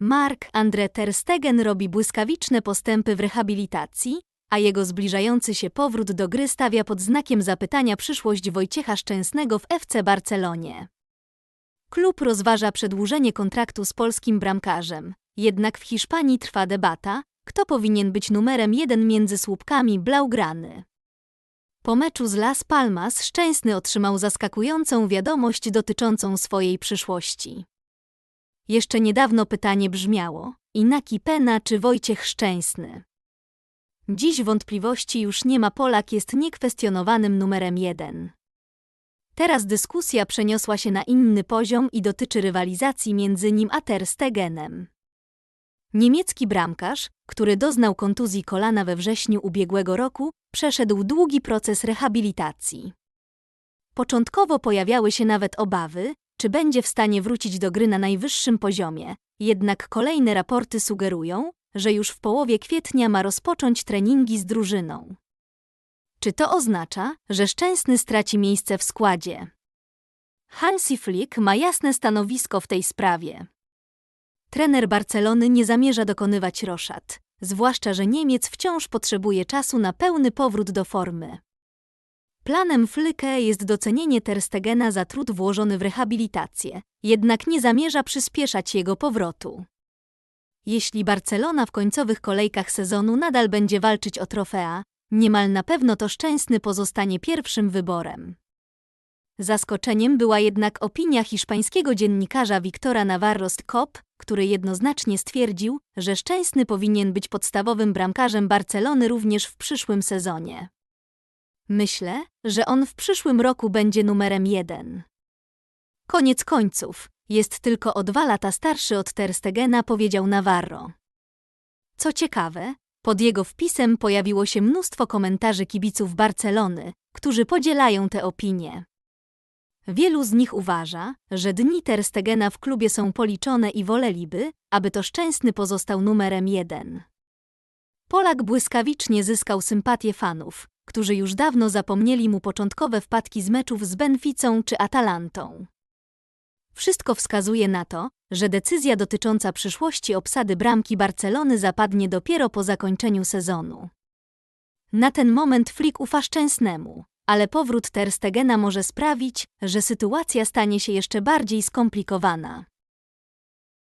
Mark-André Ter Stegen robi błyskawiczne postępy w rehabilitacji, a jego zbliżający się powrót do gry stawia pod znakiem zapytania przyszłość Wojciecha Szczęsnego w FC Barcelonie. Klub rozważa przedłużenie kontraktu z polskim bramkarzem, jednak w Hiszpanii trwa debata, kto powinien być numerem jeden między słupkami Blaugrany. Po meczu z Las Palmas Szczęsny otrzymał zaskakującą wiadomość dotyczącą swojej przyszłości. Jeszcze niedawno pytanie brzmiało: Inaki Pena czy Wojciech Szczęsny? Dziś wątpliwości już nie ma, Polak jest niekwestionowanym numerem jeden. Teraz dyskusja przeniosła się na inny poziom i dotyczy rywalizacji między nim a Ter Stegenem. Niemiecki bramkarz, który doznał kontuzji kolana we wrześniu ubiegłego roku, przeszedł długi proces rehabilitacji. Początkowo pojawiały się nawet obawy, czy będzie w stanie wrócić do gry na najwyższym poziomie, jednak kolejne raporty sugerują, że już w połowie kwietnia ma rozpocząć treningi z drużyną. Czy to oznacza, że Szczęsny straci miejsce w składzie? Hansi Flick ma jasne stanowisko w tej sprawie. Trener Barcelony nie zamierza dokonywać roszad, zwłaszcza że Niemiec wciąż potrzebuje czasu na pełny powrót do formy. Planem Flyke jest docenienie Ter Stegena za trud włożony w rehabilitację, jednak nie zamierza przyspieszać jego powrotu. Jeśli Barcelona w końcowych kolejkach sezonu nadal będzie walczyć o trofea, niemal na pewno to Szczęsny pozostanie pierwszym wyborem. Zaskoczeniem była jednak opinia hiszpańskiego dziennikarza Wiktora Navarro Cop, który jednoznacznie stwierdził, że Szczęsny powinien być podstawowym bramkarzem Barcelony również w przyszłym sezonie. Myślę, że on w przyszłym roku będzie numerem jeden. Koniec końców, jest tylko o dwa lata starszy od Ter Stegena, powiedział Navarro. Co ciekawe, pod jego wpisem pojawiło się mnóstwo komentarzy kibiców Barcelony, którzy podzielają te opinie. Wielu z nich uważa, że dni Ter Stegena w klubie są policzone i woleliby, aby to Szczęsny pozostał numerem jeden. Polak błyskawicznie zyskał sympatię fanów, którzy już dawno zapomnieli mu początkowe wpadki z meczów z Benficą czy Atalantą. Wszystko wskazuje na to, że decyzja dotycząca przyszłości obsady bramki Barcelony zapadnie dopiero po zakończeniu sezonu. Na ten moment Flick ufa Szczęsnemu, ale powrót Ter Stegena może sprawić, że sytuacja stanie się jeszcze bardziej skomplikowana.